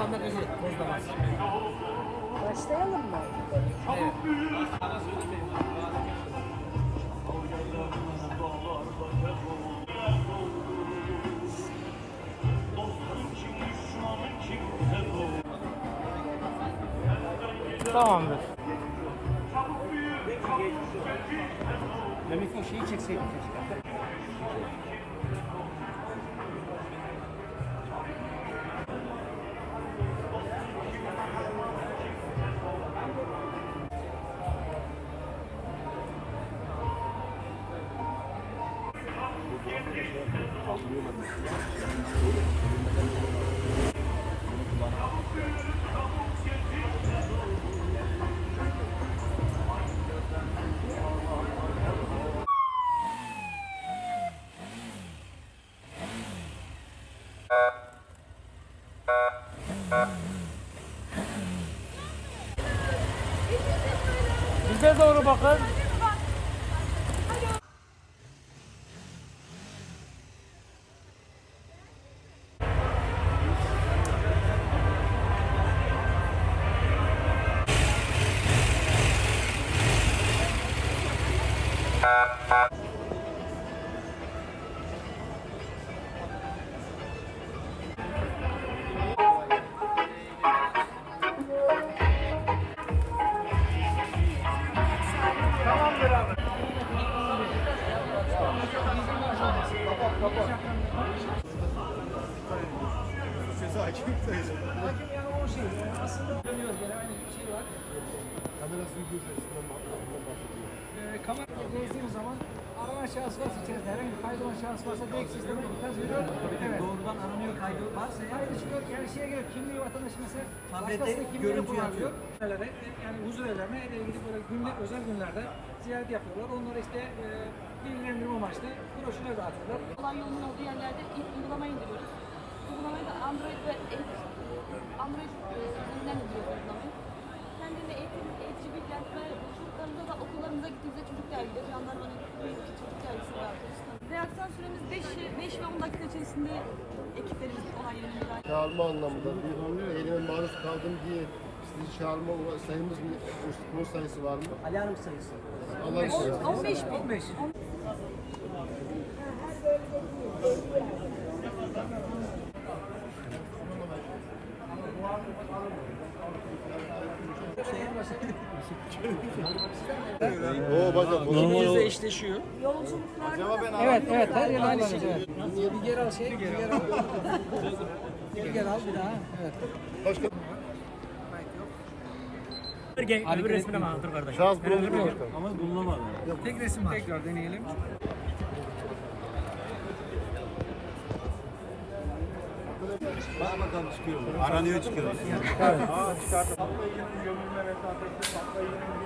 Bandagajı bozlamaz. Başlayalım mı? Evet. Tamamdır. Demek ki o şeyi çekseydik keşke. Bize doğru bakın. Hakim yani o şey. Aslında dönüyor gene aynı şey var. Kamerasını göreceğiz. Şuradan bahsediyor. Ee, zaman aranan şahıs varsa içerisinde herhangi bir kaydı olan şahıs varsa direkt sisteme gitmez veriyor. Evet. Doğrudan aranıyor kaydı varsa ya. Kaydı çıkıyor. Yani şeye göre kimliği vatandaşı mesela Tablete başkasının kimliğini görüntü kullanıyor. Evlere, Yani huzur evlerine eve gidip böyle günlük özel günlerde ziyaret yapıyorlar. Onları işte e, bilgilendirme amaçlı broşürler dağıtıyorlar. olan yolun olduğu yerlerde ilk uygulama indiriyoruz. Uygulamayı da Android ve Android e, üzerinden indiriyoruz uygulamayı. Kendine eğitim, eğitici bilgilendirme. Çocuklarımıza da okullarımıza gittiğimizde çocuk dergileri, jandarmanın çocuk dergisini dağıtıyoruz. Reaksiyon süremiz 5, 5 ve 10 dakika içerisinde ekiplerimiz olay yerine müdahale Çağırma anlamında bir elime maruz kaldım diye sizi çağırma sayımız mı, bu sayısı var mı? Alarm sayısı. Allah'ın sayısı. 15 bin. 15. Oo bacak. bu- Yüzde eşleşiyor. Evet, evet. Her yer aynı şey. Evet. Bir geri al şey, bir geri al. Bir geri al bir daha. Evet. Başka Öbür resmine mi anlatır kardeş? şahıs bulundu mu? Ama bulunamadı. Tek resim var. Tekrar deneyelim. bakalım çıkıyor mu? Aranıyor çıkıyor. Evet. Aa çıkar. gömülme mesafesi, patlayıcının